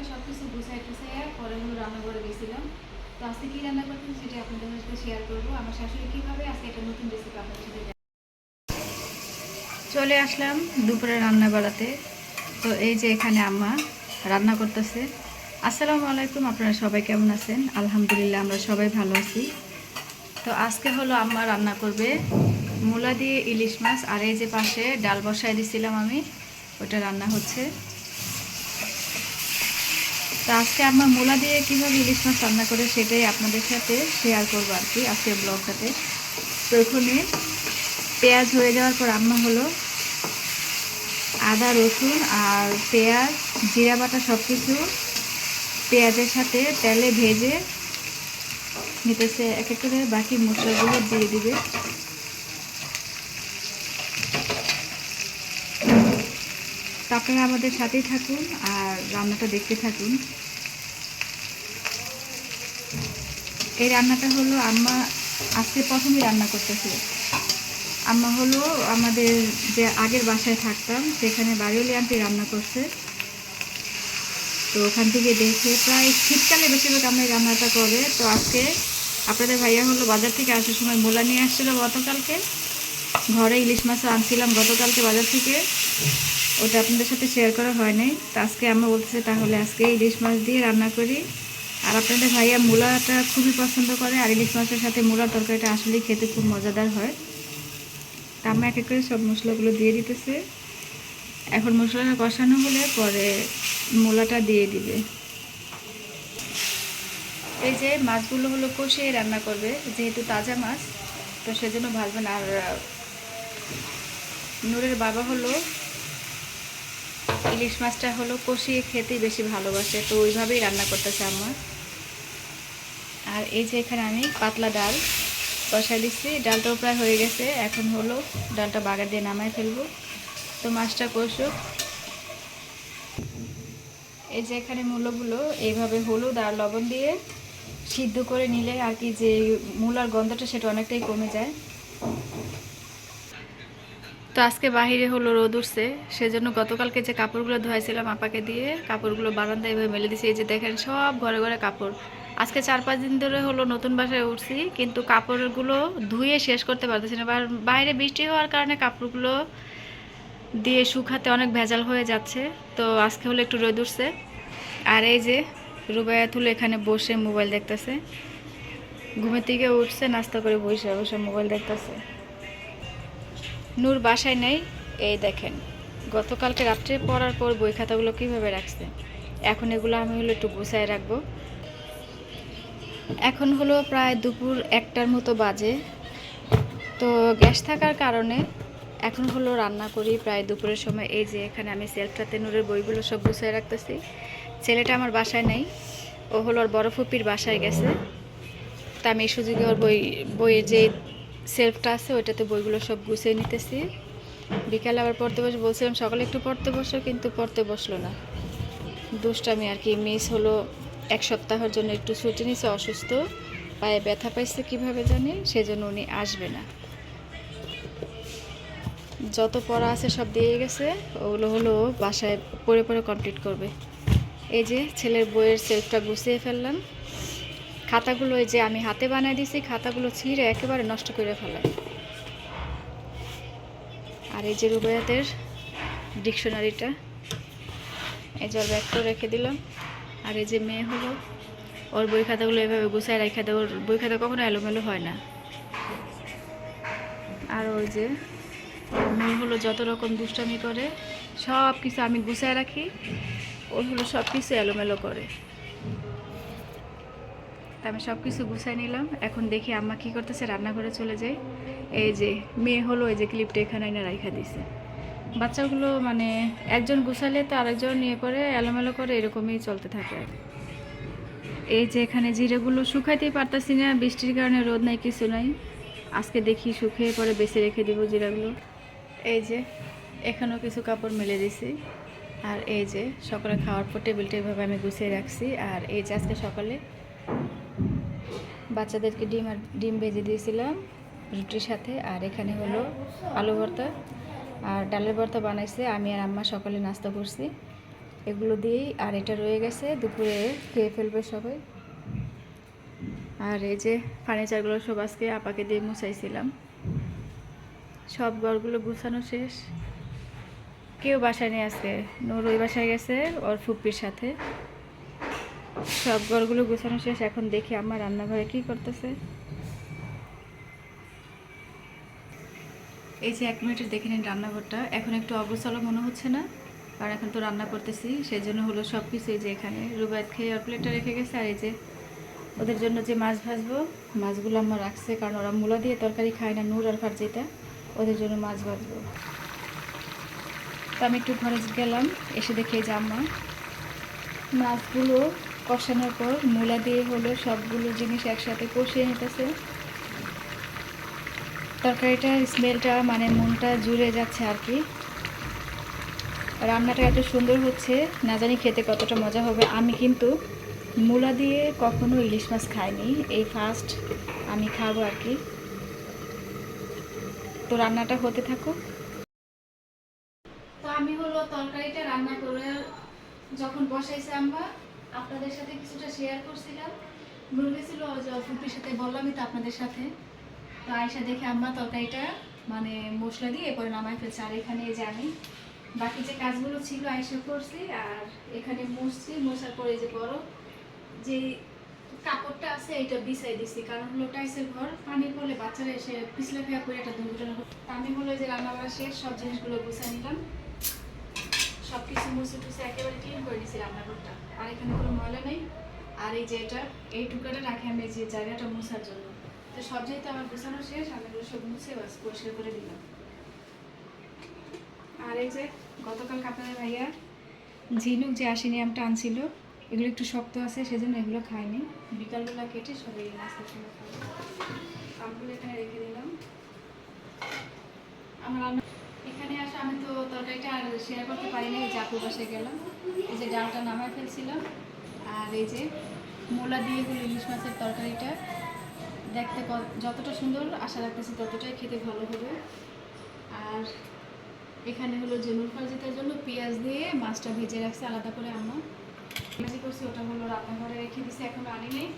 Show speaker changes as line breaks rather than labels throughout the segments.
সকালে সব কিছু গুছাই টুছাইয়া পরে হলো রান্না করে গেছিলাম। তো আজকে কি রান্না করতেছি সেটা আপনাদের সাথে শেয়ার করব। আমার শাশুড়ি কীভাবে আজকে একটা নতুন রেসিপি আপনাদের সাথে চলে আসলাম দুপুরে রান্না বাড়াতে তো এই যে এখানে আম্মা রান্না করতেছে। আসসালামু আলাইকুম, আপনারা সবাই কেমন আছেন? আলহামদুলিল্লাহ, আমরা সবাই ভালো আছি। তো আজকে হলো আম্মা রান্না করবে মূলা দিয়ে ইলিশ মাছ, আর এই যে পাশে ডাল বসায় দিছিলাম আমি, ওটা রান্না হচ্ছে। তো আজকে আমার মূলা দিয়ে কীভাবে ইলিশ মাছ রান্না করে সেটাই আপনাদের সাথে শেয়ার করব আর কি আজকের ব্লগটাতে। এখানে পেঁয়াজ হয়ে যাওয়ার পর আম্মা হলো আদা, রসুন আর পেঁয়াজ, জিরা বাটা সব কিছু পেঁয়াজের সাথে তেলে ভেজে নিতেছে এক এক করে, বাকি মশলাগুলো দিয়ে দিবে। তো আপনারা আমাদের সাথেই থাকুন আর রান্নাটা দেখতে থাকুন। এই রান্নাটা হলো আম্মা আজকে প্রথমেই রান্না করতেছে। আম্মা হলো আমাদের যে আগের বাসায় থাকতাম, সেখানে বাড়িওলি আন্টি রান্না করছে। তো ওখান থেকে দেখে প্রায় শীতকালে বেশিরভাগ এই রান্নাটা করে। তো আজকে আপনাদের ভাইয়া হলো বাজার থেকে আসার সময় মোলা নিয়ে আসছিল গতকালকে। ঘরে ইলিশ মাছও আনছিলাম গতকালকে বাজার থেকে। ওটা আপনাদের সাথে শেয়ার করা হয় নাই তো আজকে আমরা বলতেছি তাহলে আজকে ইলিশ মাছ দিয়ে রান্না করি। আর আপনাদের ভাইয়া মূলাটা খুবই পছন্দ করে, আর ইলিশ মাছের সাথে মূলার তরকারিটা আসলেই খেতে খুব মজাদার হয়। তা আমরা এক এক করে সব মশলাগুলো দিয়ে দিতেছে। এখন মশলাটা কষানো হলে পরে মূলাটা দিয়ে দিবে। এই যে মাছগুলো হলো কষিয়ে রান্না করবে, যেহেতু তাজা মাছ, তো সেজন্য ভাজবেন। আর নূরের বাবা হলো ইলিশ মাছটা হলো কষিয়ে খেতেই বেশি ভালোবাসে, তো ওইভাবেই রান্না করতেছে আমার আর এই যে এখানে আমি পাতলা ডাল বসাই দিচ্ছি, ডালটাও প্রায় হয়ে গেছে, এখন হলো ডালটা বাগার দিয়ে নামাই ফেলব। তো মাছটা কষুক। এই যে এখানে মূলগুলো এইভাবে হলুদ আর লবণ দিয়ে সিদ্ধ করে নিলে আর কি যে মূলার গন্ধটা সেটা অনেকটাই কমে যায়। তো আজকে বাহিরে হলো রোদ উঠছে, সেজন্য গতকালকে যে কাপড়গুলো ধোয়াইছিলাম আপাকে দিয়ে, কাপড়গুলো বারান্দায় এভাবে মেলে দিছি। এই যে দেখেন সব ঘরে ঘরে কাপড়। আজকে চার পাঁচ দিন ধরে হলো নতুন বাসায় উঠছি, কিন্তু কাপড়গুলো ধুয়ে শেষ করতে পারতেছি না। বাইরে বৃষ্টি হওয়ার কারণে কাপড়গুলো দিয়ে শুকাতে অনেক ভেজাল হয়ে যাচ্ছে। তো আজকে হলো একটু রোদ উঠছে। আর এই যে রুবায়াতুল এখানে বসে মোবাইল দেখতেছে। ঘুমের থেকে উঠছে, নাস্তা করে বসে বসে মোবাইল দেখতেছে। নূর বাসায় নেই, এই দেখেন। গতকালকে রাত্রে পড়ার পর বই খাতাগুলো কীভাবে রাখছে? এখন এগুলো আমি হলো একটু গুছায় রাখব। এখন হলো প্রায় দুপুর একটার মতো বাজে। তো গ্যাস থাকার কারণে এখন হলো রান্না করি প্রায় দুপুরের সময়। এই যে এখানে আমি সেলফটাতে নূরের বইগুলো সব গুছিয়ে রাখতেছি। ছেলেটা আমার বাসায় নেই, ও হলো ওর বড় ফুপির বাসায় গেছে। তা আমি সুযোগে ওর বই, বইয়ের যে সেলফটা আছে, ওইটাতে বইগুলো সব গুছিয়ে নিতেছি। বিকালে আবার পড়তে বসে, বলছিলাম সকালে একটু পড়তে বসো, কিন্তু পড়তে বসল না। দুষ্টামি আর কি, মিস হলো এক সপ্তাহের জন্য একটু ছুটি নিছে, অসুস্থ। পায়ে ব্যথা পাইছে কীভাবে জানি, সেজন্য উনি আসবে না। যত পড়া আছে সব দিয়ে গেছে, ওগুলো হলো বাসায় পড়ে পড়ে কমপ্লিট করবে। এই যে ছেলের বইয়ের সেলফটা গুছিয়ে ফেললাম। খাতাগুলো যে আমি হাতে বানিয়ে দিছি, খাতাগুলো ছিঁড়ে একেবারে নষ্ট করে ফেলায় আর এই যে রুবায়াতের ডিকশনারিটা, এই যে ওর ব্যাগটাও রেখে দিলাম। আর এই যে মেয়ে হলো, ওর বই খাতাগুলো এভাবে গুছায় রেখে দেয়, ওর বই খাতা কখনো এলোমেলো হয় না। আর ওই যে মেয়ে হলো যত রকম দুষ্টামি করে সব কিছু আমি গুছায় রাখি, ওর হলো সব কিছু এলোমেলো করে। তা আমি সব কিছু গুছাই নিলাম। এখন দেখি আম্মা কী করতেছে, রান্নাঘরে চলে যাই। এই যে, মেয়ে হলো, এই যে ক্লিপটা এখানে এনে রাখা দিছে। বাচ্চাগুলো মানে একজন গুছালে তো আরেকজন নিয়ে করে, এলোমেলো করে এরকমই চলতে থাকে। এই যে এখানে জিরেগুলো শুকাইতেই পারতাছি না, বৃষ্টির কারণে রোদ নাই, কিছু নাই। আজকে দেখি শুকিয়ে পরে বেছে রেখে দিব জিরাগুলো। এই যে, এখানেও কিছু কাপড় মেলে দিছি। আর এই যে, সকালে খাওয়ার পর টেবিলটা এভাবে আমি গুছিয়ে রাখছি। আর এই যে আজকে সকালে বাচ্চাদেরকে ডিম আর ডিম ভেজে দিয়েছিলাম রুটির সাথে, আর এখানে হলো আলু ভর্তা। আর ডালের ভর্তা বানাইছে, আমি আর আম্মা সকালে নাস্তা করছি। এগুলো দিয়েই, আর এটা রয়ে গেছে, দুপুরে খেয়ে ফেলবে সবাই। আর এই যে ফার্নিচারগুলো সব আজকে আপাকে দিয়ে মুছাইছিলাম। সব ঘরগুলো গুছানো শেষ। কেউ বাসায় নেই আজকে, নূর ওই বাসায় গেছে, ওর ফুপির সাথে। সব ঘরগুলো গুছানো শেষ, এখন দেখি আমার রান্নাঘরে কি করতেছে। এই যে এক মিনিটের দেখে নিন রান্নাঘরটা, এখন একটু অবসল মনে হচ্ছে না কারণ এখন তো রান্না করতেছি সেই জন্য হলো সব কিছু এই যে এখানে রুবায়ত খেয়ে আর প্লেটটা রেখে গেছে, আর এই যে ওদের জন্য যে মাছ ভাজবো, মাছগুলো আমার রাখছে, কারণ ওরা মূলা দিয়ে তরকারি খায় না, নূর আর যেটা ওদের জন্য মাছ ভাজবো। তো আমি একটু ঘরে গেলাম, এসে দেখে যে আম্মা, মাছগুলো কষানোর পর মূলা দিয়ে হলো সবগুলো জিনিস একসাথে কষিয়ে নিতেছে। তরকারিটা স্মেলটা মানে মনটা জুড়ে যাচ্ছে আর কি। রান্নাটা এত সুন্দর হচ্ছে, না জানি খেতে কতটা মজা হবে। আমি কিন্তু মূলা দিয়ে কখনো ইলিশ মাছ খাইনি। এই ফার্স্ট আমি খাব আর কি। তো রান্নাটা হতে থাকুক। তো আমি হলো তরকারিটা রান্না করে যখন বসাইছে আমরা আপনাদের সাথে কিছুটা শেয়ার করছিলাম। ভুলে গেছিল ফুপির সাথে বললামই তো আপনাদের সাথে। তো আয়সা দেখে আম্মা তরকারিটা মানে মশলা দিয়ে এরপরে নামাই ফেলছে। আর এখানে এই যে আমি, বাকি যে কাজগুলো ছিল আয়সা করছি, আর এখানে মুছছি। মশার পরে যে বড় যে কাপড়টা আছে, এটা বিছাই দিছি। কারণ হলো টাইসের ঘর, পানি পড়লে বাচ্চারা এসে পিছলে ফেয়া করে একটা দুর্ঘটনা আমি হলো যে রান্না বান্না শেষ, সব জিনিসগুলো গুছাই নিলাম। সব কিছু মুছে টুছে একেবারে ক্লিন করে দিয়েছি রান্নাঘরটা। আর এখানে কোনো ময়লা নেই। আর এই যে এটা, এই টুকাটা রাখি আমি যে জায়গাটা মুছার জন্য। তো সব যেহেতু আমার গুছানো শেষ, আমি সব মুছে বাস পরিষ্কার করে দিলাম। আর এই যে গতকাল আপনাদের ভাইয়া ঝিনুক যে আশি নিয়ামটা আনছিল এগুলো একটু শক্ত আছে, সেজন্য এগুলো খাইনি বিকালবেলা কেটে সবাই নাস্তা করে আমগুলো এখানে রেখে দিলাম। আমার রান্না এখানে আসা, আমি তো তরকারিটা আর শেয়ার করতে পারি না এই জাপুর বাসায় গেলাম। এই যে ডালটা নামায় ফেলছিলাম আর এই যে মোলা দিয়ে হলো ইলিশ মাছের তরকারিটা। দেখতে যতটা সুন্দর, আশা রাখতেছি ততটাই খেতে ভালো হবে। আর এখানে হলো যে নুরফার জেতার জন্য পেঁয়াজ দিয়ে মাছটা ভেজে রাখছে আলাদা করে আম্মা। ভাজি করছি, ওটা হলো রান্নাঘরে রেখে দিছি, এখনও আনি নেই।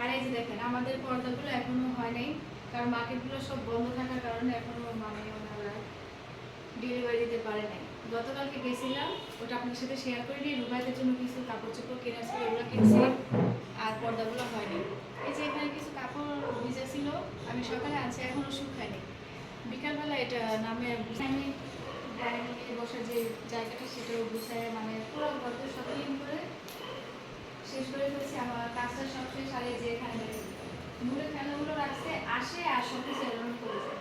আর এই যে দেখেন, আমাদের পর্দাগুলো এখনও হয় নাই, কারণ মার্কেটগুলো সব বন্ধ থাকার কারণে এখনও মানে ওনারা ডেলিভারি দিতে পারে নাই। গতকালকে গেছিলাম, ওটা আপনার সাথে শেয়ার করে নিই রুবাইদের জন্য কিছু কাপড় চোপড় কেনা ছিল ওগুলো কিনছি, আর পর্দাগুলো হয়নি। এই যে এখানে কিছু কাপড় ভিজা ছিল, আমি সকালে আনছি, এখনও শুকায়নি বিকালবেলা এটা নামে আমি বসার যে জায়গাটা, সেটাও গুছায় মানে পুরো গল্প সব করে শেষ করে ফেলছি। আমার কাজটা সব শেষ এই যে এখানে মূলে খেলাগুলো রাখছে, আসে আর সব কিছু এলোমেলো করে যায়।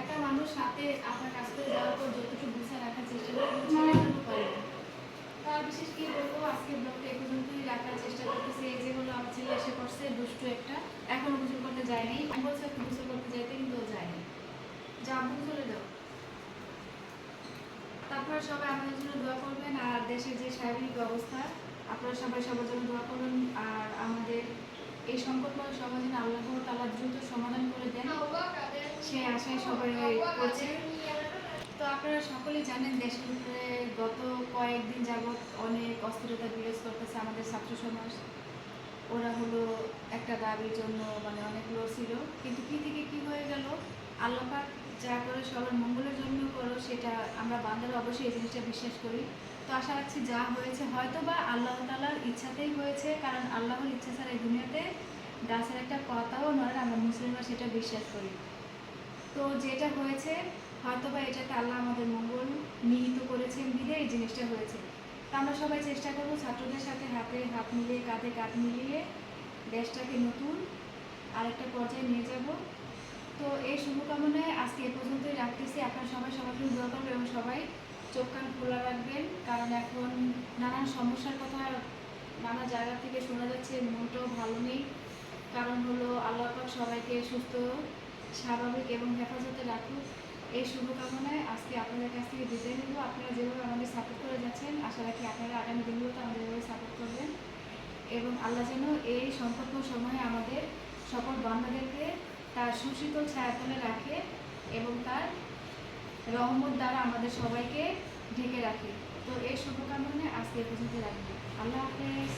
একটা মানুষ হাতে আপনার কাজ করে যাওয়ার পর যতটুকু গুছিয়ে রাখার চেষ্টা করে গুছিয়ে রাখতে পারে না। তার বিশেষ কি বলব আজকে ব্লগটা এই পর্যন্তই রাখার চেষ্টা করতেছি এই যে হলো আমার ছেলে এসে পড়ছে দুষ্টু একটা। এখনও গোসল করতে যায়নি। আমি বলছি একটু গোসল করতে যাইতে কিন্তু ও যায়নি। যা আব্বু চলে যাও। তারপরে সবাই আমাদের জন্য দোয়া করবেন। আর দেশের যে স্বাভাবিক অবস্থা, আপনারা সবাই সবার জন্য দোয়া করবেন আর আমাদের এই সংকটময় সময় যেন আল্লাহ তালা দ্রুত সমাধান করে দেন। সেই আশায় সবাই করছে। তো আপনারা সকলেই জানেন, দেশের উপরে গত কয়েকদিন যাবৎ অনেক অস্থিরতা বিরাজ করতেছে আমাদের ছাত্র সমাজ। ওরা হলো একটা দাবির জন্য মানে অনেক লড়ছিল কিন্তু কি থেকে কি হয়ে গেল? আল্লাপাক যা করে সবার মঙ্গলের জন্য করো, সেটা আমরা বান্দারা অবশ্যই এই জিনিসটা বিশ্বাস করি। তো আশা রাখছি যা হয়েছে হয়তো বা আল্লাহ তালার ইচ্ছাতেই হয়েছে, কারণ আল্লাহর ইচ্ছা ছাড়া এই দুনিয়াতে গাছের একটা কথাও নয়, আমরা মুসলিমরা সেটা বিশ্বাস করি। তো যেটা হয়েছে হয়তো বা এটাকে আল্লাহ আমাদের মঙ্গল নিহিত করেছেন বিধে এই জিনিসটা হয়েছে। তো আমরা সবাই চেষ্টা করব ছাত্রদের সাথে হাতে হাত মিলিয়ে, কাঁধে কাঁধ মিলিয়ে দেশটাকে নতুন আরেকটা পর্যায়ে নিয়ে যাব। তো এই শুভকামনায় আজকে এ পর্যন্তই রাখতেছি। আপনারা সবাই সবাইকে দোয়া করবেন এবং সবাই চোখ কান খোলা রাখবেন। কারণ এখন নানান সমস্যার কথা নানা জায়গা থেকে শোনা যাচ্ছে, মনটাও ভালো নেই। কারণ হলো আল্লাহ সবাইকে সুস্থ, স্বাভাবিক এবং হেফাজতে রাখুক। এই শুভকামনায় আজকে আপনাদের কাছ থেকে বিদায় নেব। আপনারা যেভাবে আমাদের সাপোর্ট করে যাচ্ছেন, আশা রাখি আপনারা আগামী দিনগুলোতে আমাদের এভাবে সাপোর্ট করবেন। এবং আল্লাহ যেন এই সম্পর্ক সময়ে আমাদের সকল বান্দাদেরকে তার সুশীতল ছায়াতলে রাখে এবং তার রহমত দ্বারা আমাদের সবাইকে ঢেকে রাখে।
তো এই শুভকামনায় আজকে পর্যন্ত রাখব আল্লাহ হাফেজ।